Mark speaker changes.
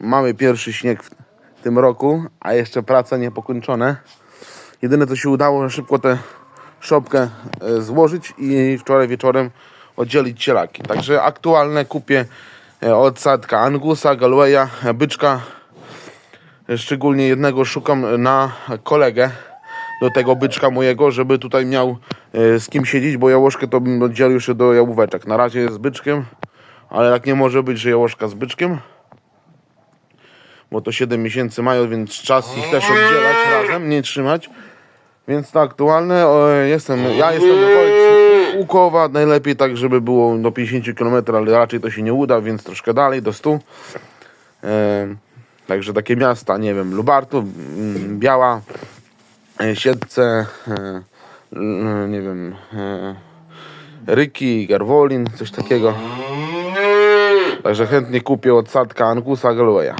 Speaker 1: Mamy pierwszy śnieg w tym roku, a jeszcze prace niepokończone. Jedyne co się udało, szybko tę szopkę e, złożyć i wczoraj wieczorem oddzielić cielaki. Także aktualne kupię e, odsadka Angusa, Galwaya, byczka. E, Szczególnie jednego szukam na kolegę do tego byczka mojego, żeby tutaj miał z kim siedzieć, bo jałoszkę to bym oddzielił jeszcze do jałóweczek. Na razie jest z byczkiem, ale tak nie może być, że jałoszka z byczkiem bo to 7 miesięcy mają, więc czas ich też oddzielać razem, nie trzymać. Więc to aktualne. O, jestem, ja jestem w okolicy Łukowa, najlepiej tak, żeby było do 50 km, ale raczej to się nie uda, więc troszkę dalej, do 100. E, także takie miasta, nie wiem, Lubartów, mm, Biała, e, Siedlce, e, mm, nie wiem, e, Ryki, Garwolin, coś takiego. Także chętnie kupię odsadka Angusa Galwaya.